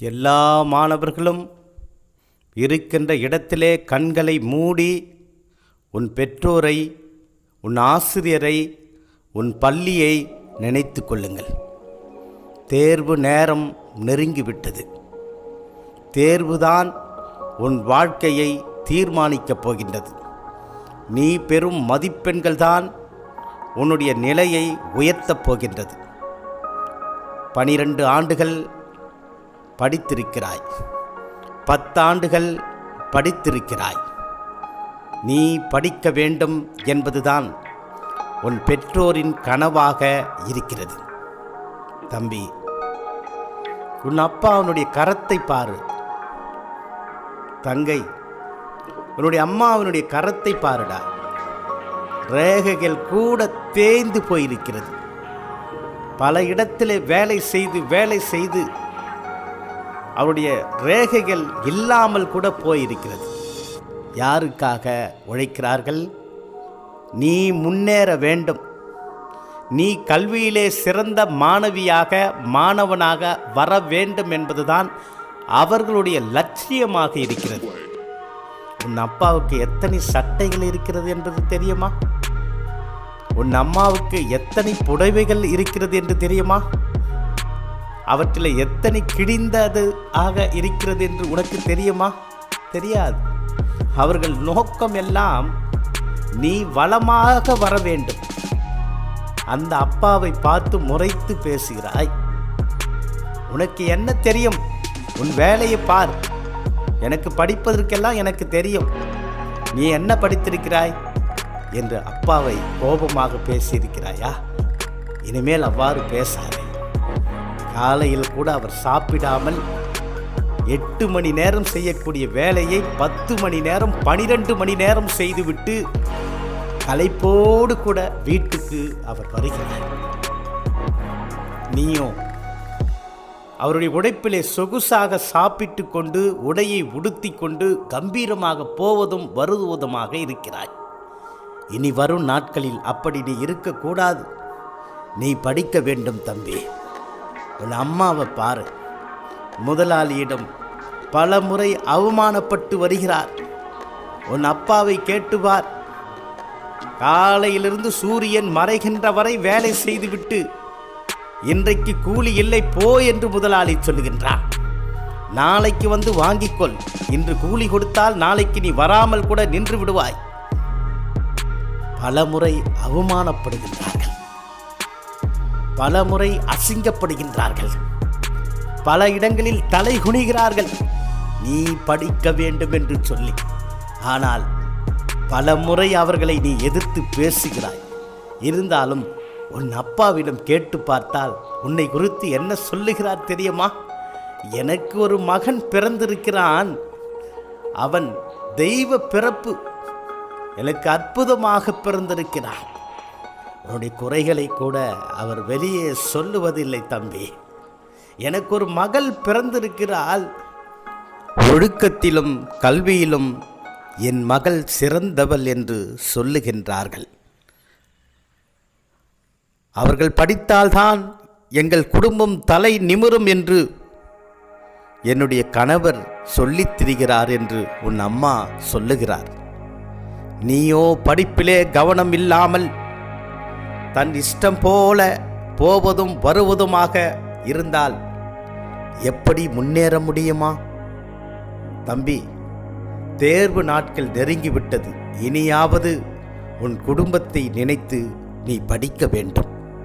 எல்லா மாணவர்களும் இருக்கின்ற இடத்திலே கண்களை மூடி உன் பெற்றோரை உன் ஆசிரியரை உன் பள்ளியை நினைத்து கொள்ளுங்கள். தேர்வு நேரம் நெருங்கிவிட்டது. தேர்வுதான் உன் வாழ்க்கையை தீர்மானிக்கப் போகின்றது. நீ பெறும் மதிப்பெண்கள்தான் உன்னுடைய நிலையை உயர்த்தப் போகின்றது. பனிரெண்டு ஆண்டுகள் படித்திருக்கிறாய். பத்தாண்டுகள் படித்திருக்கிறாய். நீ படிக்க வேண்டும் என்பதுதான் உன் பெற்றோரின் கனவாக இருக்கிறது. தம்பி உன் அப்பா அவனுடைய கரத்தை பாரு. தங்கை உன்னுடைய அம்மா அவனுடைய கரத்தை பாருடா. ரேகைகள் கூட தேய்ந்து போயிருக்கிறது. பல இடத்திலே வேலை செய்து வேலை செய்து அவருடைய ரேகைகள் இல்லாமல் கூட போயிருக்கிறது. யாருக்காக உழைக்கிறார்கள்? நீ முன்னேற வேண்டும். நீ கல்வியிலே சிறந்த மாணவியாக மாணவனாக வர வேண்டும் என்பதுதான் அவர்களுடைய லட்சியமாக இருக்கிறது. உன் அப்பாவுக்கு எத்தனை சட்டைகள் இருக்கிறது என்பது தெரியுமா? உன் அம்மாவுக்கு எத்தனை புடவைகள் இருக்கிறது என்று தெரியுமா? அவற்றில் எத்தனை கிழிந்தது ஆக இருக்கிறது என்று உனக்கு தெரியுமா? தெரியாது. அவர்கள் நோக்கம் எல்லாம் நீ வளமாக வர வேண்டும். அந்த அப்பாவை பார்த்து முறைத்து பேசுகிறாய். உனக்கு என்ன தெரியும்? உன் வேலையை பார். எனக்கு படிப்பதற்கெல்லாம் எனக்கு தெரியும். நீ என்ன படித்திருக்கிறாய்? என்று அப்பாவை கோபமாக பேசியிருக்கிறாயா? இனிமேல் அவ்வாறு பேசாதே. காலையில் கூட அவர் சாப்பிடாமல் எட்டு மணி நேரம் செய்யக்கூடிய வேலையை பத்து மணி நேரம் பனிரெண்டு மணி நேரம் செய்துவிட்டு கலைப்போடு கூட வீட்டுக்கு அவர் வருகிறார். நீயும் அவருடைய உடைப்பிலே சொகுசாக சாப்பிட்டு கொண்டு உடையை உடுத்தி கொண்டு கம்பீரமாக போவதும் வருவதுமாக இருக்கிறாய். இனி வரும் நாட்களில் அப்படி நீ இருக்கக்கூடாது. நீ படிக்க வேண்டும் தம்பி. உன் அம்மாவை பாரு. முதலாளியிடம் பல முறை அவமானப்பட்டு வருகிறார். உன் அப்பாவை கேட்டுவார். காலையிலிருந்து சூரியன் மறைகின்ற வரை வேலை செய்துவிட்டு இன்றைக்கு கூலி இல்லை போ என்று முதலாளி சொல்லுகின்றார் நாளைக்கு வந்து வாங்கிக்கொள். இன்று கூலி கொடுத்தால் நாளைக்கு நீ வராமல் கூட நின்று விடுவாய். பலமுறை அவமானப்படுகின்றார்கள். பலமுறை அசிங்கப்படுகின்றார்கள். பல இடங்களில் தலை குனிகிறார்கள். நீ படிக்க வேண்டும் என்று சொல்லி. ஆனால் பல முறை அவர்களை நீ எதிர்த்து பேசுகிறாய். இருந்தாலும் உன் அப்பாவிடம் கேட்டு பார்த்தால் உன்னை குறித்து என்ன சொல்லுகிறார் தெரியுமா? எனக்கு ஒரு மகன் பிறந்திருக்கிறான். அவன் தெய்வ பிறப்பு எனக்கு அற்புதமாக பிறந்திருக்கிறான். உன்னுடைய குறைகளை கூட அவர் வெளியே சொல்லுவதில்லை தம்பி. எனக்கு ஒரு மகள் பிறந்திருக்கிறாள். ஒழுக்கத்திலும் கல்வியிலும் என் மகள் சிறந்தவள் என்று சொல்லுகின்றார்கள். அவர்கள் படித்தால்தான் எங்கள் குடும்பம் தலை நிமிரும் என்று என்னுடைய கணவர் சொல்லித் திரிகிறார் என்று உன் அம்மா சொல்லுகிறார். நீயோ படிப்பிலே கவனம் இல்லாமல் தன் இஷ்டம் போல போவதும் வருவதுமாக இருந்தால் எப்படி முன்னேற முடியுமா? தம்பி தேர்வு நாட்கள் நெருங்கிவிட்டது. இனியாவது உன் குடும்பத்தை நினைத்து நீ படிக்க வேண்டும்.